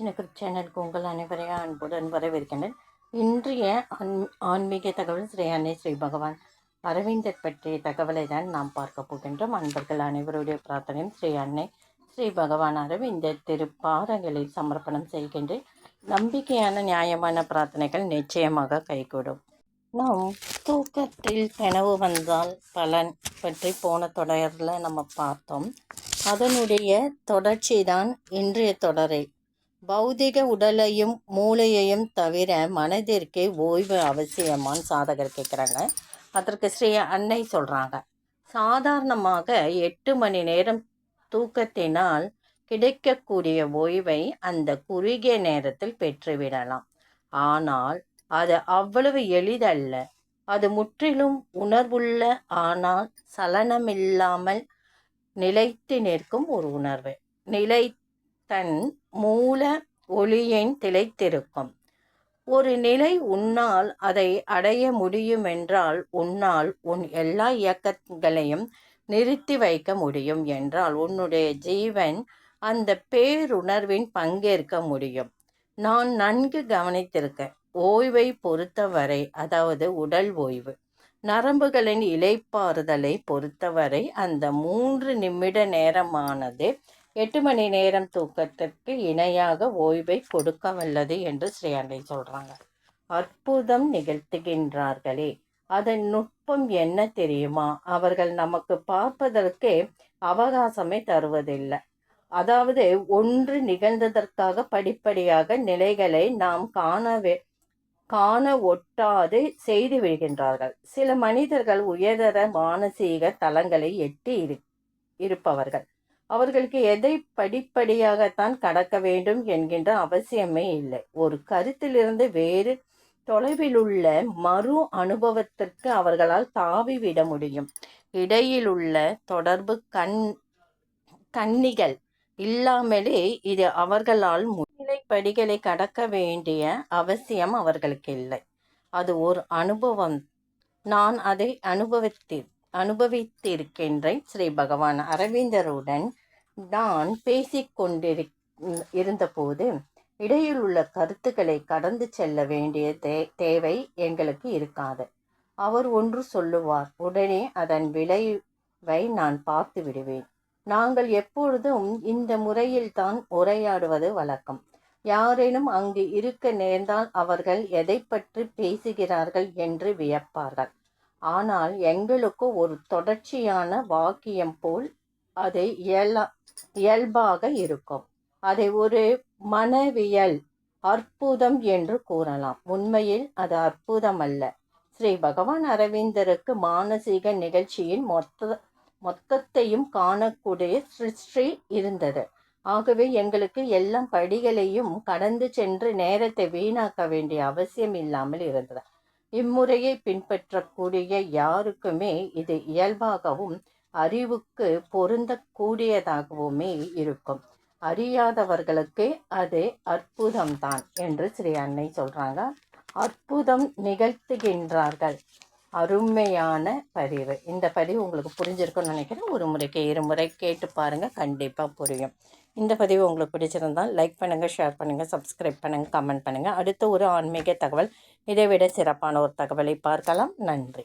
சின்ன சேனலுக்கு உங்கள் அனைவரையும் அன்புடன் வரவேற்கின்றேன். இன்றைய ஆன் ஆன்மீக தகவல் ஸ்ரீ அன்னை ஸ்ரீ பகவான் அரவிந்தர் பற்றிய தகவலை தான் நாம் பார்க்க போகின்றோம். அன்பர்கள் அனைவருடைய பிரார்த்தனையும் ஸ்ரீ அன்னை ஸ்ரீ பகவான் அரவிந்தர் திருப்பாதங்களில் சமர்ப்பணம் செய்கின்றேன். நம்பிக்கையான நியாயமான பிரார்த்தனைகள் நிச்சயமாக கைகூடும். நாம் தூக்கத்தில் கனவு வந்தால் பலன் பற்றி போன தொடரில் நம்ம பார்த்தோம். அதனுடைய தொடர்ச்சி தான் இன்றைய தொடரை பௌதிக உடலையும் மூளையையும் தவிர மனதிற்கு ஓய்வு அவசியமான்னு சாதகர் கேட்குறாங்க அதற்கு ஸ்ரீ அன்னை சொல்கிறாங்க சாதாரணமாக எட்டு மணி நேரம் தூக்கத்தினால் கிடைக்கக்கூடிய ஓய்வை அந்த குறுகிய நேரத்தில் பெற்றுவிடலாம். ஆனால் அது அவ்வளவு எளிதல்ல. அது முற்றிலும் உணர்வுள்ள ஆனால் சலனமில்லாமல் நிலைத்து நிற்கும் ஒரு உணர்வு. நிலை தன் மூல ஒளியின் திளைத்திருக்கும். ஒரு நிலை உன்னால் அதை அடைய முடியுமென்றால் உன்னால் உன் எல்லா இயக்கங்களையும் நிறுத்தி வைக்க முடியும் என்றால் உன்னுடைய ஜீவன் அந்த பேருணர்வின் பங்கேற்க முடியும். நான் நன்கு கவனித்திருக்கேன். ஓய்வை பொறுத்தவரை அதாவது உடல் ஓய்வு நரம்புகளின் இலைப்பாறுதலை பொறுத்தவரை அந்த மூன்று நிமிட நேரமானது எட்டு மணி நேரம் தூக்கத்திற்கு இணையாக ஓய்வை கொடுக்க வல்லது என்று ஸ்ரீ அன்னை சொல்கிறாங்க அற்புதம் நிகழ்த்துகின்றார்களே. அதன் நுட்பம் என்ன தெரியுமா? அவர்கள் நமக்கு பார்ப்பதற்கே அவகாசமே தருவதில்லை. அதாவது ஒன்று நிகழ்ந்ததற்காக படிப்படியாக நிலைகளை நாம் காணவே காண ஒட்டாது செய்து விடுகின்றார்கள். சில மனிதர்கள் உயர்தர மானசீக தலங்களை எட்டி இரு இருப்பவர்கள். அவர்களுக்கு எதை படிப்படியாகத்தான் கடக்க வேண்டும் என்கின்ற அவசியமே இல்லை. ஒரு கருத்திலிருந்து வேறு தொலைவில் உள்ள மறு அனுபவத்திற்கு அவர்களால் தாவி விட முடியும். இடையில் உள்ள தொடர்பு கண் கண்ணிகள் இல்லாமலே இது அவர்களால் முன்னிலை படிகளை கடக்க வேண்டிய அவசியம் அவர்களுக்கு இல்லை. அது ஒரு அனுபவம். நான் அதை அனுபவித்தேன் அனுபவித்திருக்கின்றேன். ஸ்ரீ பகவான் அரவிந்தருடன் நான் பேசிக்கொண்டிரு இருந்தபோது இடையில் உள்ள கருத்துக்களை கடந்து செல்ல வேண்டிய தே தேவை எங்களுக்கு இருக்காது. அவர் ஒன்று சொல்லுவார் உடனே அதன் விளைவை நான் பார்த்து விடுவேன். நாங்கள் எப்பொழுதும் இந்த முறையில்தான் உரையாடுவது வழக்கம். யாரேனும் அங்கு இருக்க நேர்ந்தால் அவர்கள் எதை பற்றி பேசுகிறார்கள் என்று வியப்பார்கள். ஆனால் எங்களுக்கு ஒரு தொடர்ச்சியான வாக்கியம் போல் அதை இயலா இயல்பாக இருக்கும். அதை ஒரு மனவியல் அற்புதம் என்று கூறலாம். உண்மையில் அது அற்புதம் அல்ல ஸ்ரீ பகவான் அரவிந்தருக்கு மானசீக நிகழ்ச்சியின் மொத்த மொத்தத்தையும் காணக்கூடிய சிருஷ்டி இருந்தது. ஆகவே எங்களுக்கு எல்லாம் படிகளையும் கடந்து சென்று நேரத்தை வீணாக்க வேண்டிய அவசியம் இல்லாமல் இருந்தது. இம்முறையை பின்பற்றக்கூடிய யாருக்குமே இது இயல்பாகவும் அறிவுக்கு பொருந்தக்கூடியதாகவுமே இருக்கும். அறியாதவர்களுக்கு அது அற்புதம்தான் என்று ஸ்ரீ அன்னை சொல்கிறாங்க அற்புதம் நிகழ்த்துகின்றார்கள். அருமையான பதிவு. இந்த பதிவு உங்களுக்கு புரிஞ்சிருக்கும்னு நினைக்கிறேன். ஒரு முறைக்கு இருமுறை கேட்டு பாருங்கள் கண்டிப்பாக புரியும். இந்த பதிவு உங்களுக்கு பிடிச்சிருந்தால் லைக் பண்ணுங்கள் ஷேர் பண்ணுங்கள் சப்ஸ்கிரைப் பண்ணுங்கள் கமெண்ட் பண்ணுங்கள் அடுத்த ஒரு ஆன்மீக தகவல். இதை விட சிறப்பான ஒரு தகவலை பார்க்கலாம். நன்றி.